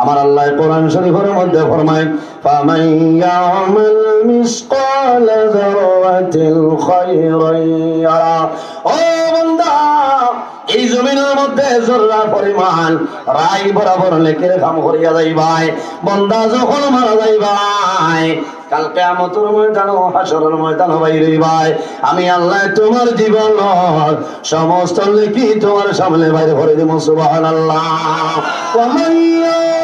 আমার আল্লাহ কোরআন শরীফের মধ্যে ফরমায় فمن يعمل مثقال ذرة خيرا يرى ও বান্দা এই জমিনের মধ্যে জোররা পরিমাণ রাই বরাবর লেখে কাম করিয়া যাইবাই বন্দা যখন মারা যাইবাই কালকে আমতর ময়দান হাসরের ময়দান বাইরে ভাই আমি আল্লাহ তোমার জীবন সমস্ত লিখি তোমার সামনে বাইরে ভরে দিব সুবহানাল্লাহ ومن يعمل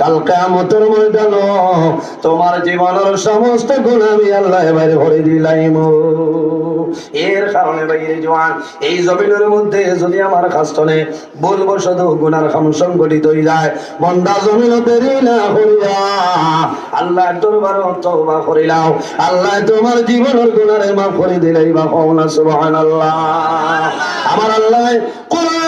কাল কেমতের ময়দান তোমার জীবনের সমস্ত গুণ আমি আল্লাহ বাইরে ভরে দিলাইম। এর কারণে বাইরে জোয়ান, এই জমিনের মধ্যে যদি আমার কাস্তনে বলব শুধু গুনার খাম সংগঠিত হয়ে যায়, বন্দা জমিন দেরি না হইয়া আল্লাহ দরবার তওবা করিলাও আল্লাহ তোমার জীবনের গুনারে মাফ করে দিলাই বা কওনা সুবহানাল্লাহ। আমার আল্লাহ কোরআন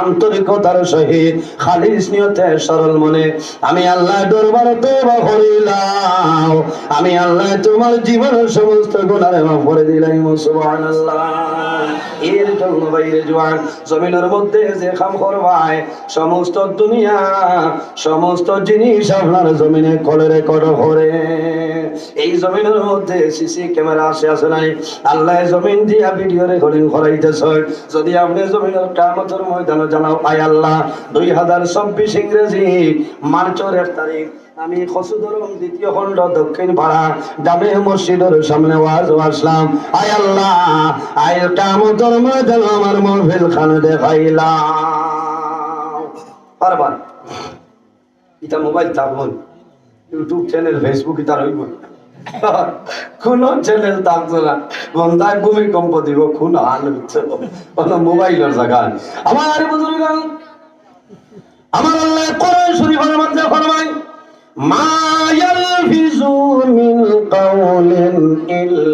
আন্তরিকতার সহিত খালিস নিয়তে সরল মনে, আমি আল্লাহ দরবার তওবা করিলাম। আমি আল্লাহ তোমার জীবনের সমস্ত গুনাহ মাফ করে দিলাম, সুবহানাল্লাহ। এর জন্য বাইরে জোয়ান, জমিনের মধ্যে যে কাম করবায়, সমস্ত দুনিয়া, সমস্ত জিনিস আপনার জমিনে কলে রেকর্ড করে এই জমিনের মধ্যে সিসি ক্যামেরা আছে আছে নাই? আল্লাহ জমিন দিয়া ভিডিও রেকর্ডিং করাইতেছে। যদি আপনি জমিনের কামতের ময়দানে জানাও, আয় আল্লাহ, দুই হাজার চব্বিশ ইংরেজি মার্চের এক তারিখ, আমি খসুদরম দ্বিতীয় খণ্ড দক্ষিণ পাড়া জামে মসজিদের সামনে ওয়াজ আসলাম আয় আল্লাহ, আয় কামতর ময়দান আমার মহফিল খানে দেখাইলাম। পারবার এটা মোবাইল থাকব ইউটিউব চ্যানেল ফেসবুক তার হইব। কোন চ্যানেল থাকতো না। ভূমিকম্প দিব খুন হাল হচ্ছে মোবাইলের জায়গা আমার বুজুর্গ আমার আল্লাহ কোরআন শরীফের মধ্যে ফরমায়, মা ইয়ালফিজু মিন ইল্লা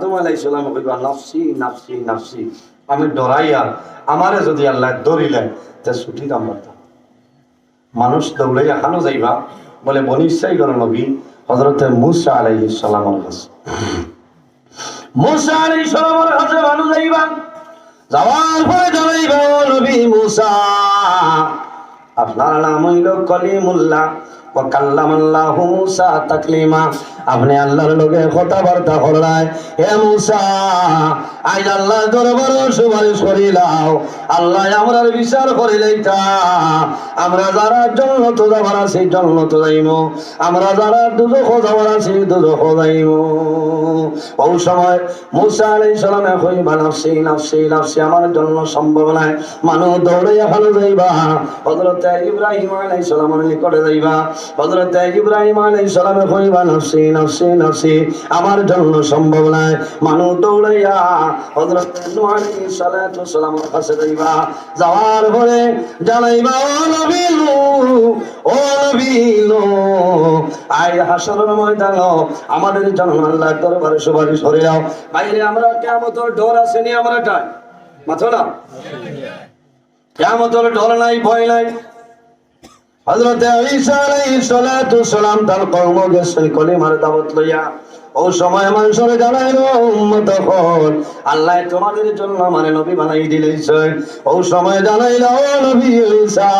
আদম আলাইহিস সালাম কইবা, নাফসি নাফসি নাফসি, আমি ডরাইয়া আমারে যদি আল্লাহ দরিলেন তা ছুটি দাম মানুষ দৌড়াইয়া খানো যাইবা বলে বনিসাই গর নবী হজরতে মুসা আলাইহিস সালামের কাছে। মুসা আলাইহিস সালামের কাছে মানুষ যাইবা, যাওয়ার পরে জানাইবা নবী মুসা, আপনার নাম হইল কলিমুল্লাহ। আপনি আল্লাহর লগে কথাবার্তা করলাই হে মুসা আজ আল্লাহ দরবার সুপারিশ করিলাও আল্লাহ আমরার বিচার করিলাইতা আমরা যারা জন্য তো যাবার আছি জন্য তো যাইম। আমরা যারা দুজখ যাবার আছি, দুজখ যাইম। ওই সময় মুসা আলাই সালামে কইবা নাফসি নাফসি নাফসি, আমার জন্য সম্ভব নাই। মানুষ দৌড়াইয়া ভালো যাইবা। হজরত ইব্রাহিম আলাই সালামের নিকটে যাইবা। হজরত ইব্রাহিম আলাই সালামে কইবা নাফসি নফসি নফসি আমার জন্য সম্ভব নয়। মানুষ দৌড়াইয়া হযরত নূহ আলাইহিস সালাতু সালামের কাছে যাইবা। যাওয়ার পরে জানাইবা, ও নবী ও নবী আই হাসরের ময়দান আমাদের জন্য আল্লাহর দরবারে সুপারিশ করে দাও। বাইরে আমরা কিয়ামতের ডর আসেনি আমরা টাই না? ডর নাই, ভয় নাই। হযরত ঈসা আলাইহিস সালাতু সালাম তার কওম গেছে কলিমার দাওয়াত লইয়া, ও সময় মানুষের জানাইলো উম্মত হল আল্লাহ তোমাদের জন্য মানে নবী বানাই দিলেছে। ও সময় জানাইলো নবী ঈসা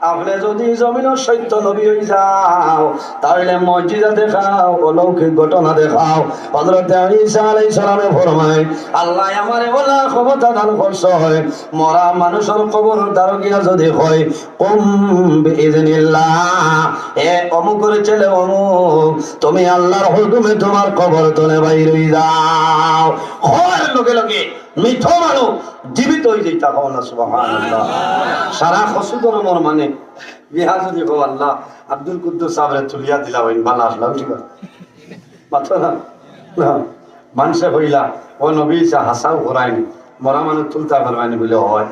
আপনি যদি জমিনের সত্য নবী হয়ে যাও, তাহলে মসজিদে দেখাও, অলৌকিক ঘটনা দেখাও। হযরত ঈসা সালামে ফরমায়, আল্লাহ আমারে বলা ক্ষমতা দান করছে মরা মানুষের কবর দারগিয়া যদি হয়, কম বিইজনিল্লাহ এ অমুকের ছেলে অমুক, তুমি আল্লাহর হুকুমে তোমার কবর তলে বাইর যাও। হয় লগে লগে মিথ মানুষ জীবিত হয়ে যাইতা হও না সুবহানাল্লাহ। সারা খসুদর মোর মানে বিহা যদি হো আল্লাহ, আব্দুল কুদ্দুস সাহেবরে তুলিয়া দিলা হইন, বালা আসলাম ঠিক আছে মাথা না? মানুষে হইলা ও নবী হাসাও ঘোরায়নি মরা মানুষ তুলতা পারবানি বলে, হয়।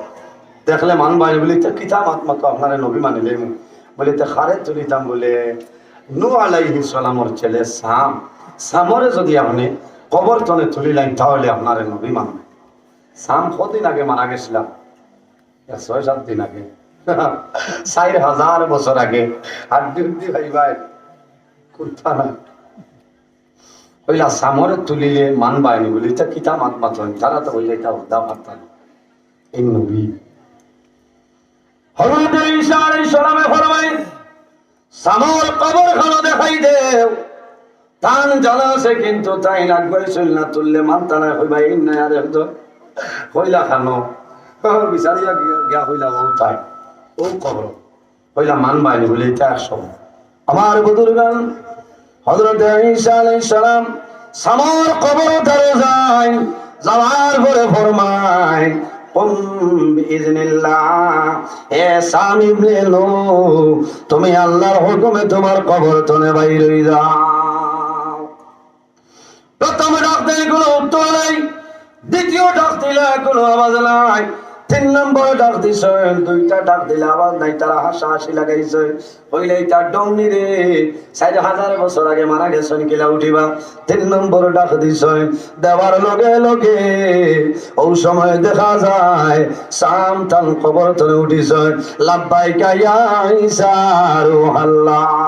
দেখলে মান বাইরে বলে তো কিতাব আত্মা তো আপনারা নবী মানিলে বলে তো খারে তুলিতাম বলে। নু আলাইহি সালামর ছেলে সাম সামরে যদি আপনি কবর তনে তুলিলেন তাহলে আপনারে নবী মানবে সাম কদিন আগে মারা গেছিলাম? ছয় সাত দিন আগে। চার হাজার বছর আগে। হাড্ডি হুড্ডি ভাই ভাই কুর্তা না হইলা সামরে তুলিলে মান বাইনি বলি। তা কিতা মাত মাত তারা তো হইলে এটা উদ্দা পারতাম এই নবী। ফরমায় সামর কবর খানো দেখাই দেও। তান জানা আছে কিন্তু তাই লাগবে চল না তুললে মানতা না হইবা এই না আরে হইলা খানো? বিচারিয়া গিয়া- হইলা ও তাই ও কবর হইলা মান বাইনি বলে এটা একশো আমার হযরত ঈসা আলাইহিস সালাম সামর কবর ধরে যায় যাওয়ার পরে লো তুমি আল্লাহর হুকুমে তোমার কবর তনে বাইর যাও। প্রথম ডাক দিলে কোনো উত্তর নাই। দ্বিতীয় ডাক দিলে কোনো আওয়াজ নাই। তিন নম্বর ডাক দিছে, দুইটা ডাক দিলে আওয়াজ নাই, তারা হাসা হাসি লাগাইছে। হইলে তার ডংনি রে, চার হাজার বছর আগে মারা গেছেন, কিলা উঠিবা। তিন নম্বর ডাক দিছে, দেওয়ার লগে লগে ও সময় দেখা যায়, সাম তান খবর তলে উঠিছে। লাব্বাই কাইয়া ইসারু আল্লাহ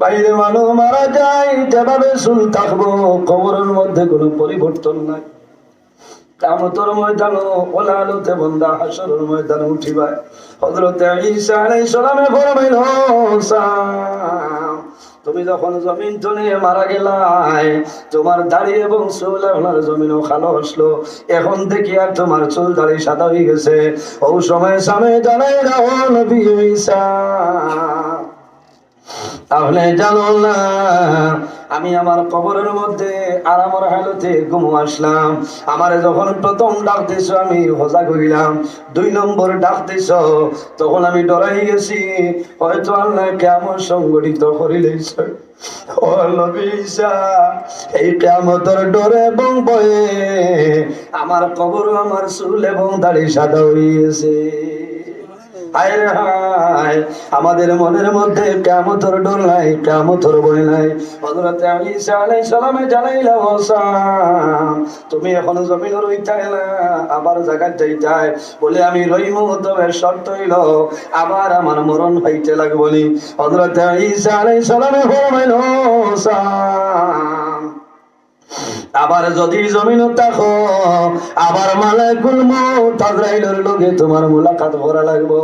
বাইরে মানুষ মারা যায়, যেভাবে চুল থাকব, কবরের মধ্যে কোনো পরিবর্তন নাই। ময়দান বন্দা তুমি যখন জমিন তনে মারা গেলাই, তোমার দাড়ি এবং চুল আপনার জমিনও খালো আসলো। এখন দেখি আর তোমার চুল দাড়ি সাদা হয়ে গেছে। ও সময় সামনে জানাই দাও নবী তাহলে জানো না আমি আমার কবরের মধ্যে আরামর হালতে ঘুমো আসলাম। আমারে যখন প্রথম ডাক দিছ, আমি হজা করিলাম। দুই নম্বর ডাক দিছ, তখন আমি ডরাই গেছি। হয়তো আল্লাহ কেমন সংগঠিত করিলেছ এই কেমতর ডরে এবং বয়ে আমার কবর আমার চুল এবং দাড়ি সাদা হইয়েছে আমাদের মনের মধ্যে কেমতর ডোর নাই, কেমতর বই নাই। হযরত ঈসা আলাইহিস সালামে জানাইলা, ও তুমি এখন জমিন রইতাই না, আবার জায়গায় যাইতাই বলে, আমি রইমু তবে শর্ত হইল, আবার আমার মরণ হইতে লাগবো নি। হযরত ঈসা আলাইহিস সালামে ফরমাইল, ও সাম আবার যদি জমিন থাকো আবার মালাকুল মউত আজরাইলের লগে তোমার মুলাকাত করা লাগবো।